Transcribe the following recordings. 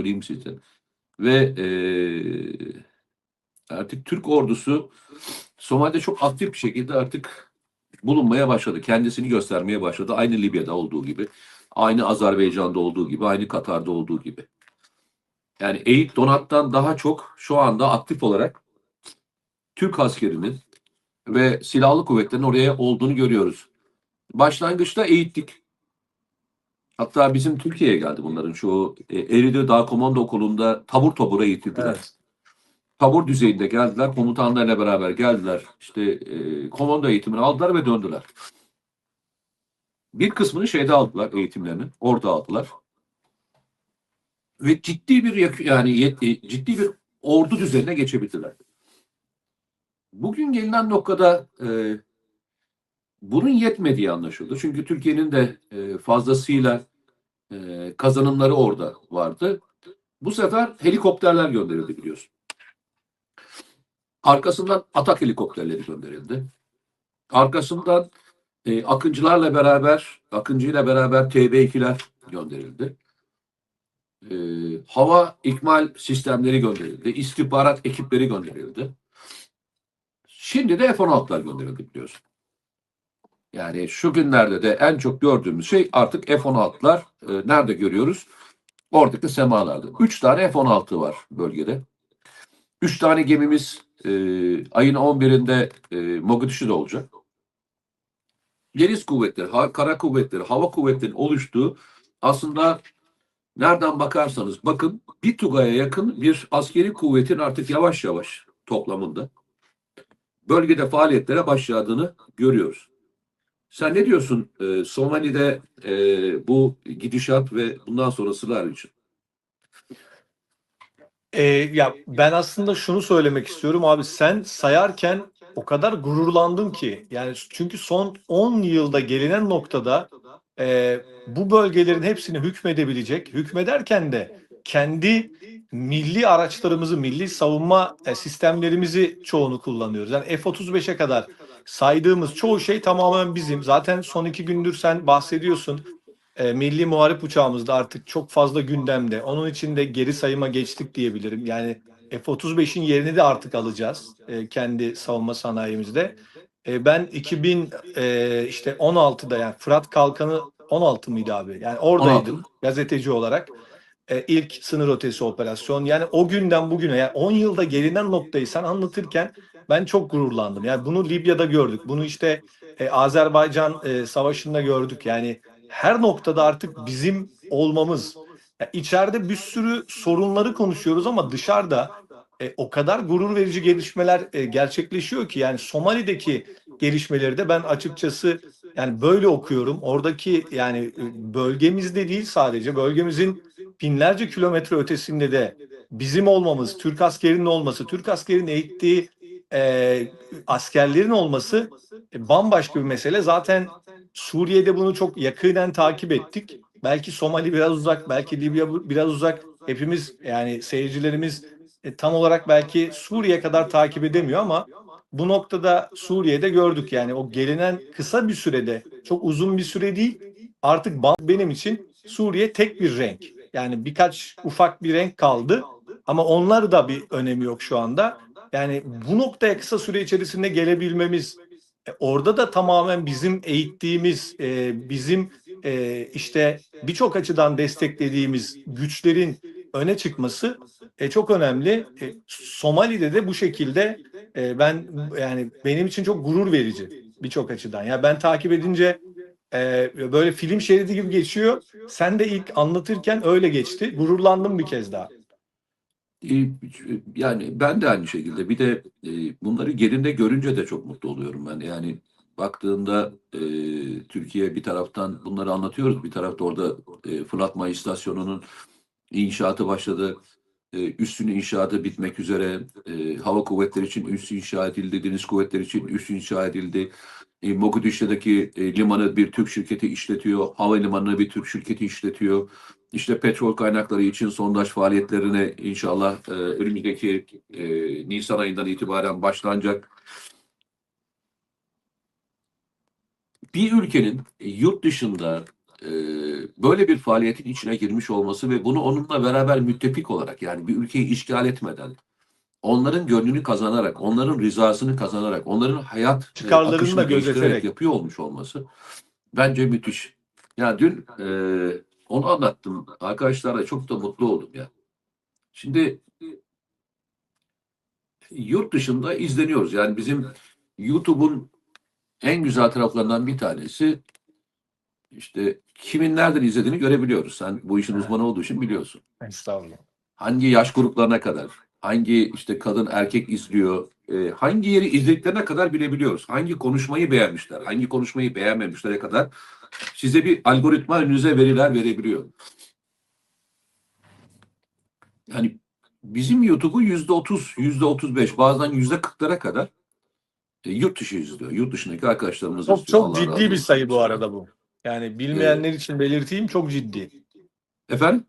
söyleyeyim size. Ve e, artık Türk ordusu Somali'de çok aktif bir şekilde artık bulunmaya başladı. Kendisini göstermeye başladı. Aynı Libya'da olduğu gibi. Aynı Azerbaycan'da olduğu gibi. Aynı Katar'da olduğu gibi. Yani Eğit Donat'tan daha çok şu anda aktif olarak Türk askerinin ve silahlı kuvvetlerin oraya olduğunu görüyoruz. Başlangıçta eğittik. Hatta bizim Türkiye'ye geldi bunların şu e, Eridi Dağ Komando Okulu'nda tabur tabura eğitildiler. Evet. Tabur düzeyinde geldiler. Komutanlarla beraber geldiler. İşte e, komando eğitimini aldılar ve döndüler. Bir kısmını şeyde aldılar eğitimlerini. Orada aldılar. Ve ciddi bir yani yet- e, ciddi bir ordu düzenine geçebildiler. Bugün gelinen noktada e, bunun yetmediği anlaşıldı. Çünkü Türkiye'nin de e, fazlasıyla e, kazanımları orada vardı. Bu sefer helikopterler gönderildi biliyorsun. Arkasından atak helikopterleri gönderildi. Arkasından e, Akıncılarla beraber, Akıncı ile beraber TB2'ler gönderildi. E, hava ikmal sistemleri gönderildi. İstihbarat ekipleri gönderildi. Şimdi de F-16'lar gönderildi biliyorsun. Yani şu günlerde de en çok gördüğümüz şey artık F-16'lar e, nerede görüyoruz? Oradaki semalarda. Üç tane F-16 var bölgede. Üç tane gemimiz e, ayın 11'inde e, Mogadishu'da olacak. Deniz kuvvetleri, ha- kara kuvvetleri, hava kuvvetlerinin oluştuğu aslında nereden bakarsanız bakın bir TUGA'ya yakın bir askeri kuvvetin artık yavaş yavaş toplamında bölgede faaliyetlere başladığını görüyoruz. Sen ne diyorsun e, Somali'de e, bu gidişat ve bundan sonrasılar için? Ee, ya ben aslında şunu söylemek istiyorum abi sen sayarken o kadar gururlandım ki yani çünkü son 10 yılda gelinen noktada e, bu bölgelerin hepsini hükmedebilecek hükmederken de kendi milli araçlarımızı milli savunma e, sistemlerimizi çoğunu kullanıyoruz. Yani F-35'e kadar saydığımız çoğu şey tamamen bizim. Zaten son iki gündür sen bahsediyorsun. E, milli muharip uçağımız da artık çok fazla gündemde. Onun için de geri sayıma geçtik diyebilirim. Yani F-35'in yerini de artık alacağız e, kendi savunma sanayimizde. E, ben 2000 e, işte 16'da yani Fırat Kalkanı 16 mıydı abi? Yani oradaydım 16. gazeteci olarak. E, ilk sınır ötesi operasyon. Yani o günden bugüne yani 10 yılda gelinen noktayı sen anlatırken ben çok gururlandım. Yani bunu Libya'da gördük. Bunu işte e, Azerbaycan e, savaşında gördük. Yani her noktada artık bizim olmamız. Ya içeride bir sürü sorunları konuşuyoruz ama dışarıda e, o kadar gurur verici gelişmeler e, gerçekleşiyor ki yani Somali'deki gelişmeleri de ben açıkçası yani böyle okuyorum. Oradaki yani e, bölgemizde değil sadece bölgemizin binlerce kilometre ötesinde de bizim olmamız, Türk askerinin olması, Türk askerinin eğittiği e, askerlerin olması e, bambaşka bir mesele. Zaten Suriye'de bunu çok yakinen takip ettik. Belki Somali biraz uzak, belki Libya biraz uzak. Hepimiz yani seyircilerimiz e, tam olarak belki Suriye kadar takip edemiyor ama bu noktada Suriye'de gördük yani o gelinen kısa bir sürede çok uzun bir süre değil artık benim için Suriye tek bir renk. Yani birkaç ufak bir renk kaldı ama onlar da bir önemi yok şu anda. Yani bu noktaya kısa süre içerisinde gelebilmemiz e, orada da tamamen bizim eğittiğimiz, e, bizim e, işte birçok açıdan desteklediğimiz güçlerin öne çıkması çok önemli. Somali'de de bu şekilde ben yani benim için çok gurur verici birçok açıdan. Ya ben takip edince e, böyle film şeridi gibi geçiyor. Sen de ilk anlatırken öyle geçti. Gururlandım bir kez daha. E, Yani ben de aynı şekilde. Bir de e, bunları yerinde görünce de çok mutlu oluyorum ben. Yani baktığında e, Türkiye bir taraftan bunları anlatıyoruz. Bir tarafta orada e, Fıratma İstasyonu'nun inşaatı başladı. E, üssün inşaatı bitmek üzere. E, hava kuvvetleri için üs inşa edildi. Deniz kuvvetleri için üs inşa edildi. E, Mogadishu'daki e, limanı bir Türk şirketi işletiyor. Havalimanını bir Türk şirketi işletiyor. İşte petrol kaynakları için sondaj faaliyetlerine inşallah e, önümüzdeki e, Nisan ayından itibaren başlanacak. Bir ülkenin yurt dışında böyle bir faaliyetin içine girmiş olması ve bunu onunla beraber müttefik olarak yani bir ülkeyi işgal etmeden onların gönlünü kazanarak, onların rızasını kazanarak, onların hayat e, Çıkarlarını da gözeterek. yapıyor olmuş olması bence müthiş. Ya dün e, onu anlattım. Arkadaşlarla çok da mutlu oldum ya. Şimdi yurt dışında izleniyoruz. Yani bizim YouTube'un en güzel taraflarından bir tanesi işte kimin nereden izlediğini görebiliyoruz. Sen bu işin uzmanı olduğu için biliyorsun. Estağfurullah. Hangi yaş gruplarına kadar, hangi işte kadın erkek izliyor, e, hangi yeri izlediklerine kadar bilebiliyoruz. Hangi konuşmayı beğenmişler, hangi konuşmayı beğenmemişlere kadar size bir algoritma önünüze veriler verebiliyor. Yani bizim YouTube'u yüzde otuz, yüzde otuz beş, bazen yüzde kırklara kadar e, yurt dışı izliyor. Yurt dışındaki arkadaşlarımız Çok izliyor. çok Allah ciddi bir sayı bu arada bu. Yani bilmeyenler için belirteyim çok ciddi. Efendim?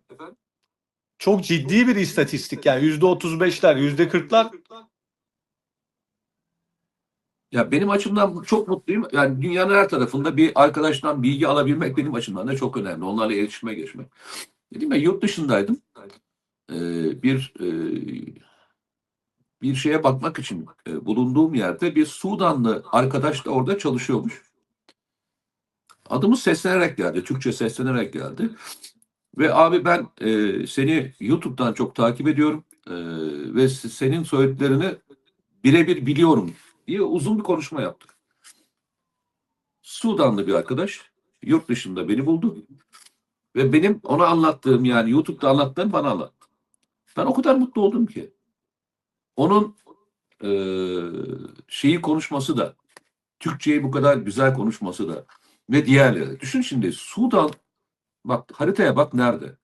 Çok ciddi bir istatistik yani yüzde otuz beşler, yüzde kırklar Ya benim açımdan çok mutluyum. Yani dünyanın her tarafında bir arkadaştan bilgi alabilmek benim açımdan da çok önemli. Onlarla iletişime geçmek. Dedim ya yurt dışındaydım. Ee, bir e, bir şeye bakmak için e, bulunduğum yerde bir Sudanlı arkadaş da orada çalışıyormuş. Adımız seslenerek geldi. Türkçe seslenerek geldi. Ve abi ben e, seni YouTube'dan çok takip ediyorum. E, ve senin söylediklerini birebir biliyorum diye uzun bir konuşma yaptık. Sudanlı bir arkadaş yurt dışında beni buldu. Ve benim ona anlattığım yani YouTube'da anlattığım bana anlattı. Ben o kadar mutlu oldum ki. Onun eee, şeyi konuşması da Türkçeyi bu kadar güzel konuşması da ve diğerleri. Düşün şimdi Sudan bak haritaya bak nerede?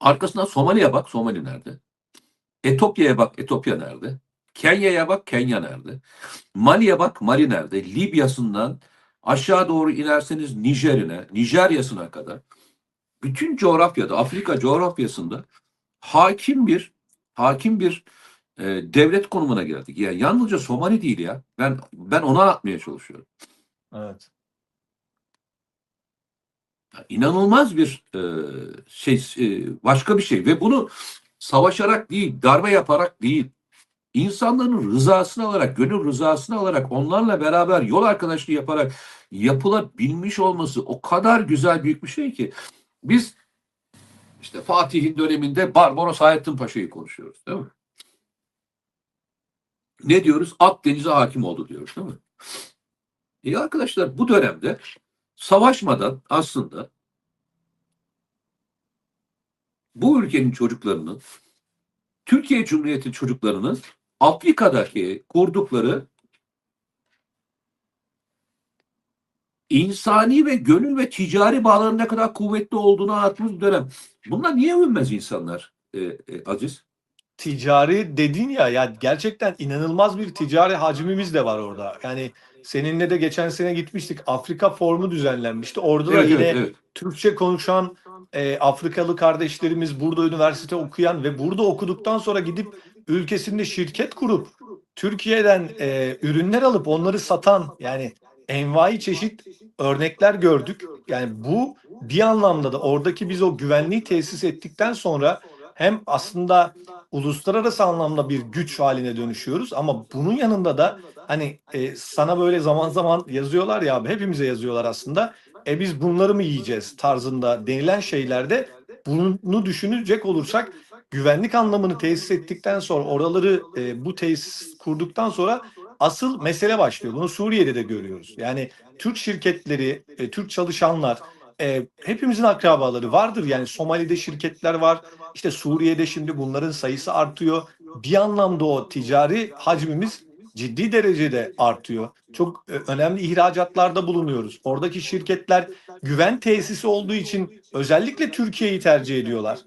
Arkasından Somali'ye bak Somali nerede? Etopya'ya bak Etopya nerede? Kenya'ya bak Kenya nerede? Mali'ye bak Mali nerede? Libya'sından aşağı doğru inerseniz Nijer'ine, Nijerya'sına kadar bütün coğrafyada, Afrika coğrafyasında hakim bir hakim bir e, devlet konumuna geldik. Ya yalnızca Somali değil ya. Ben ben ona atmaya çalışıyorum. evet. İnanılmaz bir e, şey e, başka bir şey ve bunu savaşarak değil, darbe yaparak değil, insanların rızasını alarak, gönül rızasını alarak, onlarla beraber yol arkadaşlığı yaparak yapılabilmiş olması o kadar güzel büyük bir şey ki biz işte Fatih'in döneminde Barbaros Hayrettin Paşa'yı konuşuyoruz değil mi? Ne diyoruz? Akdeniz'e hakim oldu diyoruz değil mi? İyi arkadaşlar bu dönemde savaşmadan aslında bu ülkenin çocuklarının Türkiye Cumhuriyeti çocuklarının Afrika'daki kurdukları insani ve gönül ve ticari bağların ne kadar kuvvetli olduğunu bir dönem. Bunlar niye övünmez insanlar e, e, Aziz? Ticari dedin ya ya gerçekten inanılmaz bir ticari hacmimiz de var orada. Yani seninle de geçen sene gitmiştik. Afrika Forumu düzenlenmişti. Orada da Evet, yine evet, evet. Türkçe konuşan e, Afrikalı kardeşlerimiz burada üniversite okuyan ve burada okuduktan sonra gidip ülkesinde şirket kurup Türkiye'den e, ürünler alıp onları satan yani envai çeşit örnekler gördük. Yani bu bir anlamda da oradaki biz o güvenliği tesis ettikten sonra hem aslında uluslararası anlamda bir güç haline dönüşüyoruz ama bunun yanında da hani e, sana böyle zaman zaman yazıyorlar ya abi hepimize yazıyorlar aslında. E biz bunları mı yiyeceğiz tarzında denilen şeylerde bunu düşünecek olursak güvenlik anlamını tesis ettikten sonra oraları e, bu tesis kurduktan sonra asıl mesele başlıyor. Bunu Suriye'de de görüyoruz. Yani Türk şirketleri, e, Türk çalışanlar e, hepimizin akrabaları vardır. Yani Somali'de şirketler var. İşte Suriye'de şimdi bunların sayısı artıyor. Bir anlamda o ticari hacmimiz ciddi derecede artıyor. Çok e, önemli ihracatlarda bulunuyoruz. Oradaki şirketler güven tesisi olduğu için özellikle Türkiye'yi tercih ediyorlar.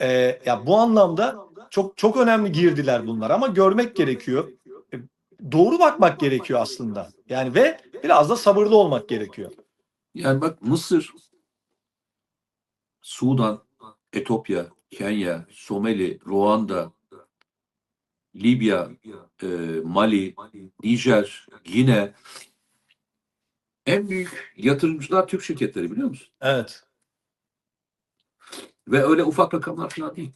E, ya bu anlamda çok çok önemli girdiler bunlar ama görmek gerekiyor. E, doğru bakmak gerekiyor aslında. Yani ve biraz da sabırlı olmak gerekiyor. Yani bak Mısır, Sudan, Etopya, Kenya, Somali, Ruanda, Libya, e, Mali, Nijer, Gine en büyük yatırımcılar Türk şirketleri biliyor musun? Evet. Ve öyle ufak rakamlar falan değil.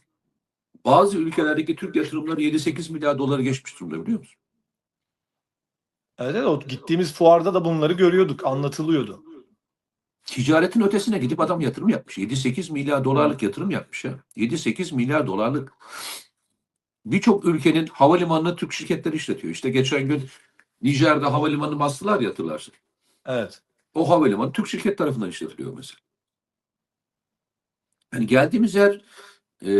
Bazı ülkelerdeki Türk yatırımları 7-8 milyar doları geçmiş durumda biliyor musun? Evet, evet, o gittiğimiz fuarda da bunları görüyorduk, anlatılıyordu. Ticaretin ötesine gidip adam yatırım yapmış. 7-8 milyar dolarlık yatırım yapmış ya. 7-8 milyar dolarlık. Birçok ülkenin havalimanını Türk şirketleri işletiyor. İşte geçen gün Nijer'de havalimanı bastılar ya hatırlarsın. Evet. O havalimanı Türk şirket tarafından işletiliyor mesela. Yani geldiğimiz yer e,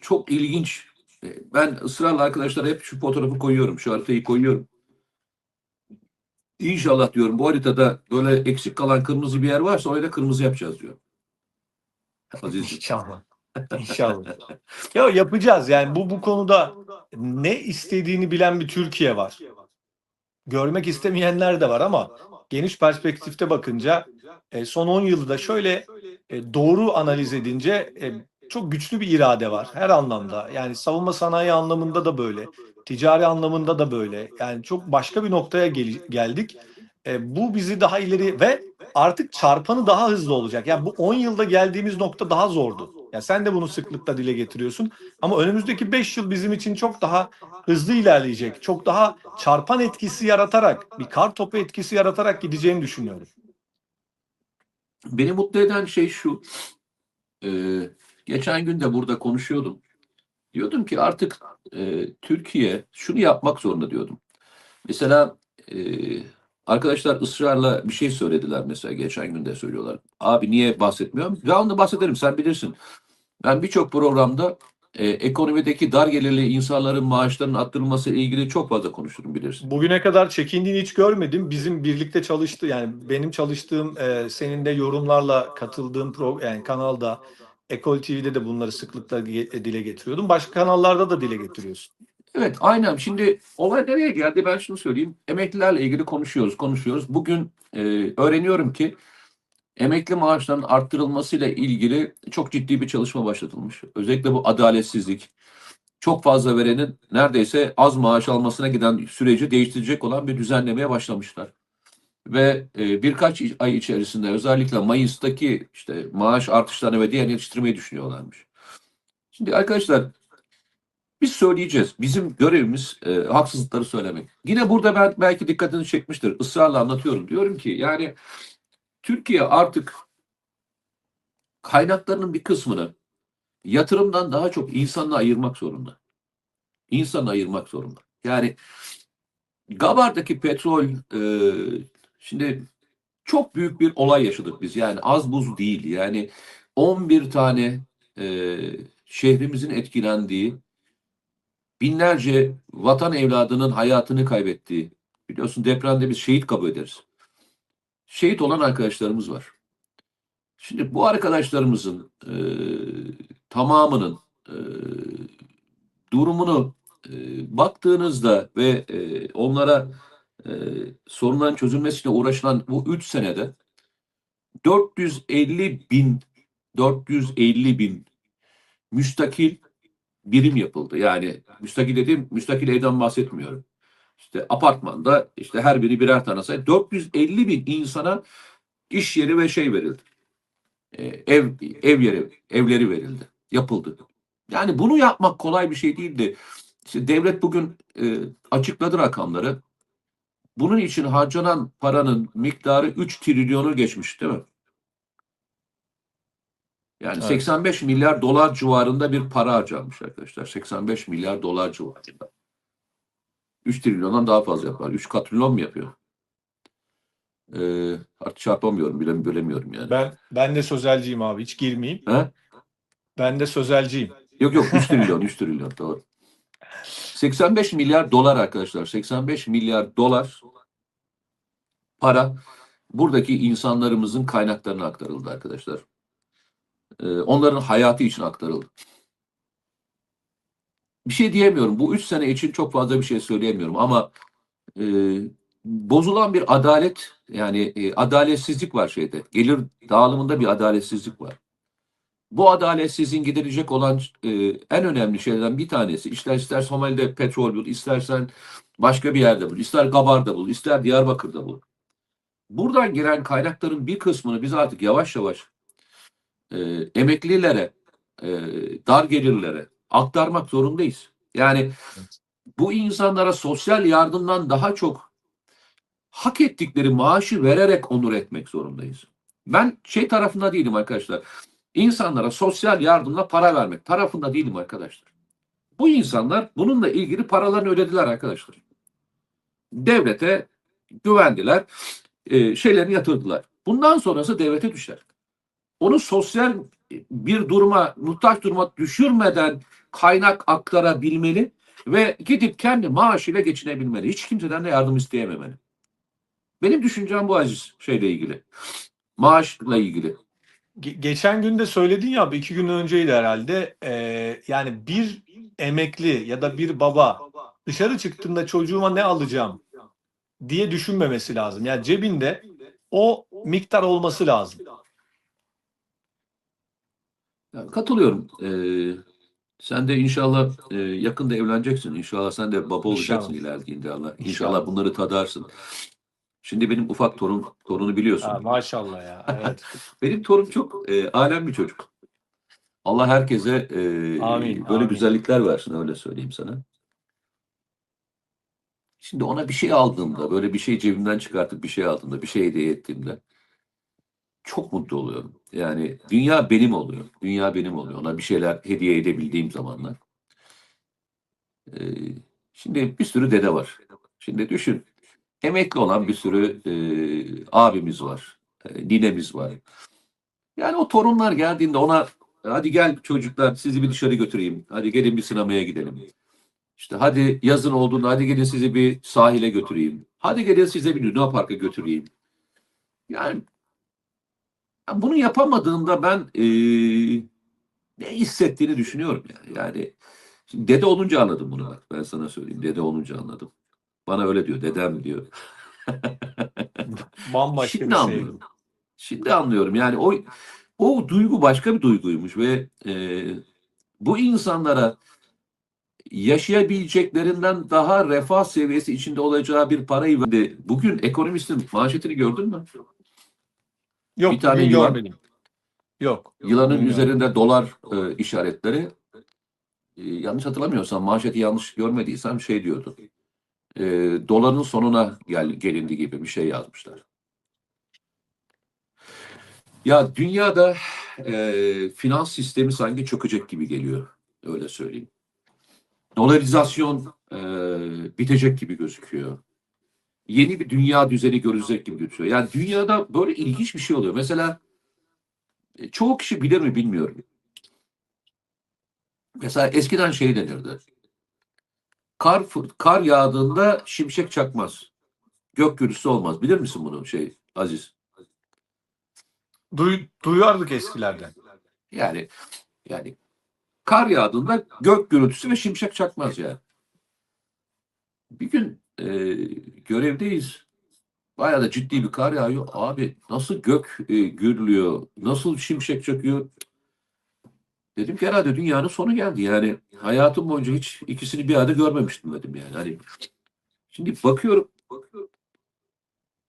çok ilginç. E, ben ısrarla arkadaşlar hep şu fotoğrafı koyuyorum. Şu haritayı koyuyorum. İnşallah diyorum bu haritada böyle eksik kalan kırmızı bir yer varsa oraya da kırmızı yapacağız diyor. Aziz. İnşallah. İnşallah. ya yapacağız yani bu bu konuda ne istediğini bilen bir Türkiye var. Görmek istemeyenler de var ama geniş perspektifte bakınca e, son 10 yılda şöyle e, doğru analiz edince e, çok güçlü bir irade var her anlamda. Yani savunma sanayi anlamında da böyle, ticari anlamında da böyle. Yani çok başka bir noktaya gel- geldik. E, bu bizi daha ileri ve artık çarpanı daha hızlı olacak. Yani bu 10 yılda geldiğimiz nokta daha zordu. Ya sen de bunu sıklıkla dile getiriyorsun. Ama önümüzdeki 5 yıl bizim için çok daha hızlı ilerleyecek. Çok daha çarpan etkisi yaratarak, bir kar topu etkisi yaratarak gideceğini düşünüyorum. Beni mutlu eden şey şu. e, geçen gün de burada konuşuyordum. Diyordum ki artık e, Türkiye şunu yapmak zorunda diyordum. Mesela e, arkadaşlar ısrarla bir şey söylediler mesela geçen gün de söylüyorlar. Abi niye bahsetmiyorum? Ya onu bahsederim sen bilirsin. Ben birçok programda e, ekonomideki dar gelirli insanların maaşlarının arttırılması ile ilgili çok fazla konuşurum bilirsin. Bugüne kadar çekindiğini hiç görmedim. Bizim birlikte çalıştı yani benim çalıştığım e, senin de yorumlarla katıldığın pro, yani kanalda Ekol TV'de de bunları sıklıkla dile getiriyordum. Başka kanallarda da dile getiriyorsun. Evet aynen. Şimdi olay nereye geldi? Ben şunu söyleyeyim. Emeklilerle ilgili konuşuyoruz, konuşuyoruz. Bugün e, öğreniyorum ki emekli maaşlarının arttırılmasıyla ilgili çok ciddi bir çalışma başlatılmış. Özellikle bu adaletsizlik, çok fazla verenin neredeyse az maaş almasına giden süreci değiştirecek olan bir düzenlemeye başlamışlar. Ve e, birkaç ay içerisinde özellikle Mayıs'taki işte maaş artışlarını ve diğer yetiştirmeyi düşünüyorlarmış. Şimdi arkadaşlar biz söyleyeceğiz. Bizim görevimiz e, haksızlıkları söylemek. Yine burada ben belki dikkatini çekmiştir. Israrla anlatıyorum. Diyorum ki yani Türkiye artık kaynaklarının bir kısmını yatırımdan daha çok insanla ayırmak zorunda. İnsanla ayırmak zorunda. Yani Gabar'daki petrol e, şimdi çok büyük bir olay yaşadık biz. Yani az buz değil. Yani 11 tane e, şehrimizin etkilendiği binlerce vatan evladının hayatını kaybettiği, biliyorsun depremde biz şehit kabul ederiz. Şehit olan arkadaşlarımız var. Şimdi bu arkadaşlarımızın e, tamamının e, durumunu e, baktığınızda ve e, onlara e, sorunların çözülmesiyle uğraşılan bu 3 senede 450 bin 450 bin müstakil birim yapıldı. Yani müstakil dediğim müstakil evden bahsetmiyorum. İşte apartmanda işte her biri birer tane sayı 450 bin insana iş yeri ve şey verildi. Ee, ev ev yeri evleri verildi. Yapıldı. Yani bunu yapmak kolay bir şey değildi. İşte devlet bugün e, açıkladı rakamları. Bunun için harcanan paranın miktarı 3 trilyonu geçmiş değil mi? Yani Evet. 85 milyar dolar civarında bir para harcanmış arkadaşlar. 85 milyar dolar civarında. 3 trilyondan daha fazla yapar. 3 katrilyon mu yapıyor? Ee, artık çarpamıyorum, bile bölemiyorum yani. Ben ben de sözelciyim abi hiç girmeyeyim. He? Ben de sözelciyim. Yok yok 3 trilyon, 3 trilyon doğru. 85 milyar dolar arkadaşlar. 85 milyar dolar para buradaki insanlarımızın kaynaklarına aktarıldı arkadaşlar. Ee, onların hayatı için aktarıldı. Bir şey diyemiyorum. Bu üç sene için çok fazla bir şey söyleyemiyorum ama e, bozulan bir adalet yani e, adaletsizlik var şeyde. Gelir dağılımında bir adaletsizlik var. Bu adaletsizliğin giderecek olan e, en önemli şeylerden bir tanesi. İster ister Somali'de petrol bul, istersen başka bir yerde bul, ister Gabar'da bul, ister Diyarbakır'da bul. buradan gelen kaynakların bir kısmını biz artık yavaş yavaş e, emeklilere, e, dar gelirlere aktarmak zorundayız. Yani bu insanlara sosyal yardımdan daha çok hak ettikleri maaşı vererek onur etmek zorundayız. Ben şey tarafında değilim arkadaşlar. İnsanlara sosyal yardımla para vermek tarafında değilim arkadaşlar. Bu insanlar bununla ilgili paralarını ödediler arkadaşlar. Devlete güvendiler, e, şeylerini yatırdılar. Bundan sonrası devlete düşer. Onu sosyal bir duruma, muhtaç duruma düşürmeden kaynak aktarabilmeli ve gidip kendi maaşıyla geçinebilmeli. Hiç kimseden de yardım isteyememeli. Benim düşüncem bu Aziz şeyle ilgili. Maaşla ilgili. Ge- geçen gün de söyledin ya abi, iki gün önceydi herhalde. Ee, yani bir emekli ya da bir baba dışarı çıktığında çocuğuma ne alacağım diye düşünmemesi lazım. Yani cebinde o miktar olması lazım. Ya, katılıyorum. Ee, sen de inşallah e, yakında evleneceksin. İnşallah sen de baba olacaksın İnşallah. ileride Allah. İnşallah. bunları tadarsın. Şimdi benim ufak torun, torunu biliyorsun. Ha, maşallah ya. Evet. Benim torun çok e, alem bir çocuk. Allah herkese e, Amin, böyle amin. güzellikler versin öyle söyleyeyim sana. Şimdi ona bir şey aldığımda, böyle bir şey cebimden çıkartıp bir şey aldığımda, bir şey hediye ettiğimde çok mutlu oluyorum. Yani dünya benim oluyor. Dünya benim oluyor. Ona bir şeyler hediye edebildiğim zamanlar. E, şimdi bir sürü dede var. Şimdi düşün. Emekli olan bir sürü e, abimiz var. E, ninemiz var. Yani o torunlar geldiğinde ona hadi gel çocuklar sizi bir dışarı götüreyim. Hadi gelin bir sinemaya gidelim. İşte hadi yazın olduğunda hadi gelin sizi bir sahile götüreyim. Hadi gelin size bir Luna Park'a götüreyim. Yani ya bunu yapamadığında ben eee, ne hissettiğini düşünüyorum yani. Yani dede olunca anladım bunu bak. Ben sana söyleyeyim. Dede olunca anladım. Bana öyle diyor. Dedem diyor. Bambaşka Şimdi bir şey. anlıyorum. Şimdi anlıyorum. Yani o o duygu başka bir duyguymuş ve e, bu insanlara yaşayabileceklerinden daha refah seviyesi içinde olacağı bir parayı verdi. Bugün ekonomistin manşetini gördün mü? Yok Bir tane yılan- görmedim. Yok. Yılanın bugün üzerinde dolar e, işaretleri. E, yanlış hatırlamıyorsam manşeti yanlış görmediysem şey diyordu. E, doların sonuna gel, gelindi gibi bir şey yazmışlar. Ya dünyada e, finans sistemi sanki çökecek gibi geliyor. Öyle söyleyeyim. Dolarizasyon e, bitecek gibi gözüküyor. Yeni bir dünya düzeni görülecek gibi gözüküyor. Yani dünyada böyle ilginç bir şey oluyor. Mesela e, çoğu kişi bilir mi bilmiyorum. Mesela eskiden şey denirdi. Kar, kar yağdığında şimşek çakmaz. Gök gürültüsü olmaz. Bilir misin bunu şey Aziz? Duy, duyardık eskilerden. Yani yani kar yağdığında gök gürültüsü ve şimşek çakmaz yani. Bir gün e, görevdeyiz. Bayağı da ciddi bir kar yağıyor. Abi nasıl gök e, gürlüyor? Nasıl şimşek çakıyor? Dedim ki herhalde dünyanın sonu geldi. Yani hayatım boyunca hiç ikisini bir arada görmemiştim dedim yani. Hani şimdi bakıyorum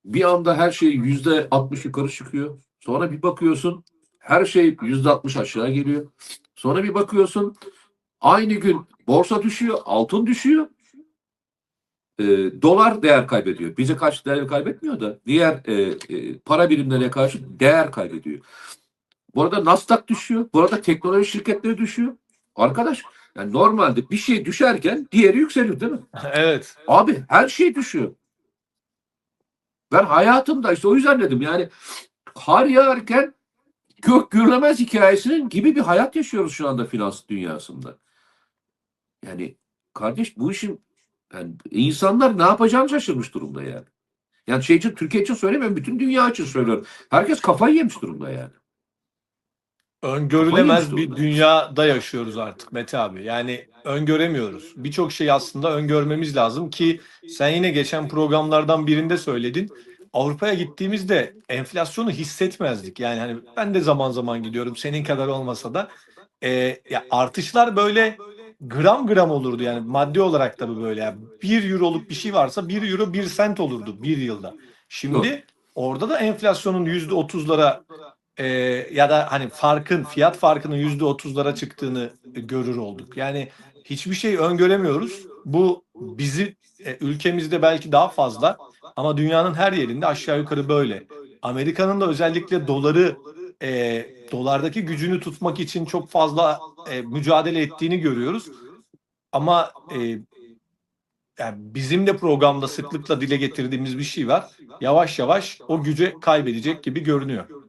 bir anda her şey yüzde 60 yukarı çıkıyor. Sonra bir bakıyorsun her şey yüzde 60 aşağı geliyor. Sonra bir bakıyorsun aynı gün borsa düşüyor, altın düşüyor. e, dolar değer kaybediyor. Bize karşı değer kaybetmiyor da diğer e, e, para birimlerine karşı değer kaybediyor. Bu arada Nasdaq düşüyor. Bu arada teknoloji şirketleri düşüyor. Arkadaş yani normalde bir şey düşerken diğeri yükselir değil mi? evet. Abi her şey düşüyor. Ben hayatımda işte o yüzden dedim yani kar yağarken gök gürlemez hikayesinin gibi bir hayat yaşıyoruz şu anda finans dünyasında. Yani kardeş bu işin yani insanlar ne yapacağını şaşırmış durumda yani. Yani şey için Türkiye için söylemiyorum bütün dünya için söylüyorum. Herkes kafayı yemiş durumda yani. Öngörülemez bir dünyada yaşıyoruz artık Mete abi. Yani öngöremiyoruz. Birçok şey aslında öngörmemiz lazım ki sen yine geçen programlardan birinde söyledin. Avrupa'ya gittiğimizde enflasyonu hissetmezdik. Yani hani ben de zaman zaman gidiyorum senin kadar olmasa da e, ya artışlar böyle gram gram olurdu yani maddi olarak bu böyle. Yani bir euroluk bir şey varsa bir euro bir sent olurdu bir yılda. Şimdi orada da enflasyonun yüzde otuzlara e, ya da hani farkın fiyat farkının yüzde otuzlara çıktığını görür olduk. Yani hiçbir şey öngöremiyoruz. Bu bizi e, ülkemizde belki daha fazla ama dünyanın her yerinde aşağı yukarı böyle. Amerika'nın da özellikle doları e, dolardaki gücünü tutmak için çok fazla e, mücadele ettiğini görüyoruz. Ama e, yani bizim de programda sıklıkla dile getirdiğimiz bir şey var. Yavaş yavaş o gücü kaybedecek gibi görünüyor.